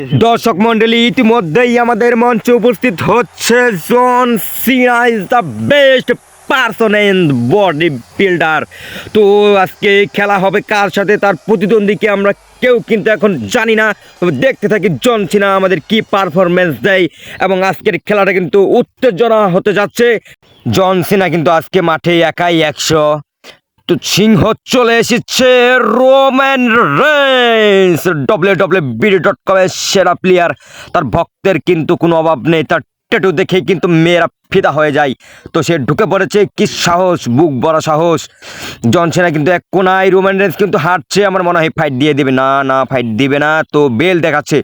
দর্শক মন্ডলী ইতিমধ্যেই আমাদের মঞ্চে উপস্থিত হচ্ছে John Cena is the best person in body builder তো আজকে খেলা হবে কার সাথে? তার প্রতিদ্বন্দ্বীকে আমরা কেউ কিন্তু এখন জানি না। তবে দেখতে থাকি জন সিনা আমাদের কি পারফরমেন্স দেয় এবং আজকের খেলাটা কিন্তু উত্তেজনা হতে যাচ্ছে। জন সিনা কিন্তু আজকে মাঠে একাই একশো তো সিংহ চলে এসেছে Roman Reigns W W BD dot কমের সেরা প্লেয়ার তার ভক্তের কিন্তু কোনো অভাব নেই, তার টেটু দেখেই কিন্তু মেয়েরা ফিদা হয়ে যায়। তো সে ঢুকে পড়েছে, কি সাহস, বুক বড় সাহস। জনসেনা কিন্তু এক কোনায় রেন্স কিন্তু হাঁটছে আমার মনে হয় ফাইট দিয়ে দেবে। না না ফাইট দিবে না। তো বেল দেখাচ্ছে।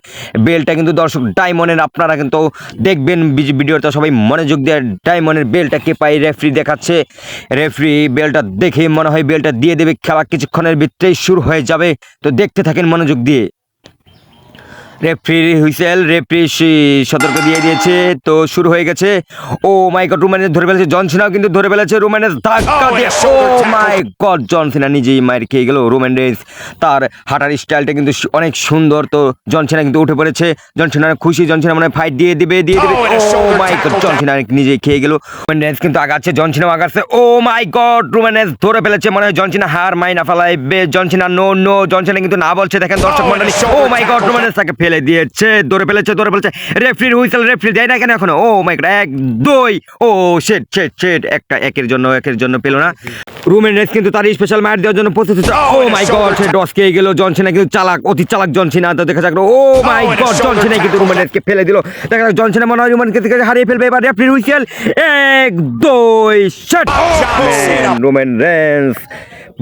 বেলটা কিন্তু দর্শক ডায়মন্ডের, আপনারা কিন্তু দেখবেন ভিডিওটা সবাই মনোযোগ দিয়ে ডায়মন্ডের বেলটা কে পাই রেফরি দেখাচ্ছে। রেফরি বেলটা দেখে মনে হয় বেলটা দিয়ে দেবে। খেলা কিছুক্ষণের ভিতরেই শুরু হয়ে যাবে। তো দেখতে থাকেন মনোযোগ দিয়ে। রেফরি হুইসেল রেফরি সতর্ক দিয়ে দিয়েছে তো শুরু হয়ে গেছে। ও মাই গড রোমানের ধরে ফেলেছে জন সিনাও কিন্তু ধরে ফেলেছে রোমানের ধাক্কা দিয়ে। ও মাই গড জন সিনা নিজেই মায়ের খেয়ে গেল। রোমান রেন্স তার হাঁটার স্টাইলটা কিন্তু অনেক সুন্দর তো জন সিনা কিন্তু উঠে পড়েছে। জন সিনা খুশি জন সিনা মানে ফাইট দিয়ে দিবে দিয়ে দিবে। ও মাই গড জন সিনা নিজেই খেয়ে গেল। রোমান রেন্স কিন্তু আগাচ্ছে জন সিনাও আগাচ্ছে। Oh my god Roman Reigns ধরে ফেলেছে মনে হয় জন সিনা হার মাই না ফেলাইবে। জন সিনা নো নো জন সিনা কিন্তু না বলছে। দেখেন দর্শক মন্ডলী oh my god Roman Reigns তাকে ফেলে দিয়েছে ধরে ফেলেছে ধরে ফেলেছে। রেফরির হুইসেল রেফরি দেয় না কেন এখনও? ও মাই গড এক দুই। ও শেট শেট শেট একটা একের জন্য একের জন্য পেল না। রুমেন রেস কিন্তু তার স্পেশাল ম্যাচ দেওয়ার জন্য প্রস্তুত হচ্ছে ও মাই গড সে ডস খেয়ে গেল। জনসিনা কিন্তু চালাক অতি চালাক জনসিনা তো দেখা যাক ও মাই গড জনসিনা কিন্তু রুমেন রেসকে ফেলে দিল। দেখা যাক জনসিনা মনে হয় রুমেনকে থেকে হারিয়ে ফেলবে। এবার রেফরির হুইসেল এক দুই শেট রোমেন রেন্স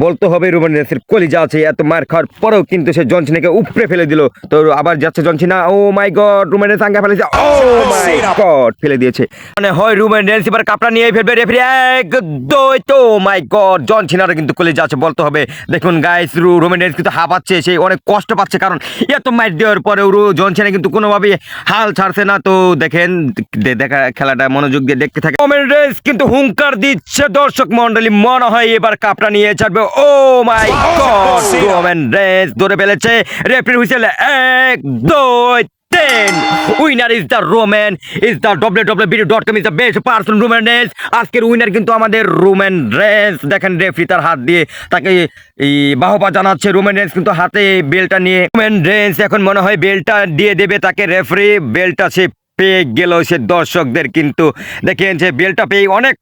বলতে হবে রোমান রেন্সের কলিজা আছে, এত মার খাওয়ার পরেও কিন্তু সে জনসিনাকে উপরে ফেলে দিল। তো আবার যাচ্ছে John Cena, oh my god Roman Reigns আঙ্গা ফেলেছে। ও মাই গড, ফেলে দিয়েছে। মানে হয় রোমান রেন্স এবার কাপড় নিয়ে ফেলবে, রেফারি এক দুই তো, মাই গড, জনসিনারও কিন্তু কলিজা আছে, বলতে হবে। দেখুন গাইস রোমান রেন্স কিন্তু হাঁপাচ্ছে, সে অনেক কষ্ট পাচ্ছে, কারণ এত মাইট দেওয়ার পরেও রু জনসিনা কিন্তু কোনোভাবেই হাল ছাড়ছে না। তো দেখেন দেখা, খেলাটা মনোযোগ দিয়ে দেখতে থাকে রোমান রেন্স কিন্তু হুঙ্কার দিচ্ছে, দর্শক মন্ডলী মনে হয় এবার কাপটা নিয়ে ছাড়বে। Oh my god Roman Reigns ধরে ফেলেছে। রেফারি হুইসেল এক দুই তিন। Winner is the Roman is the W W BD dot com is the best person Roman Reigns আজকের উইনার কিন্তু আমাদের রোম্যান রেন্স দেখেন রেফরি তার হাত দিয়ে তাকে এই বাহবা জানাচ্ছে। রোম্যান রেন্স কিন্তু হাতে বেলটা নিয়ে রোম্যান রেন্স এখন মনে হয় বেলটা দিয়ে দেবে তাকে রেফরি বেলটা সে পেয়ে গেল সে দর্শকদের কিন্তু। দেখেন যে বেলটা পেয়ে অনেক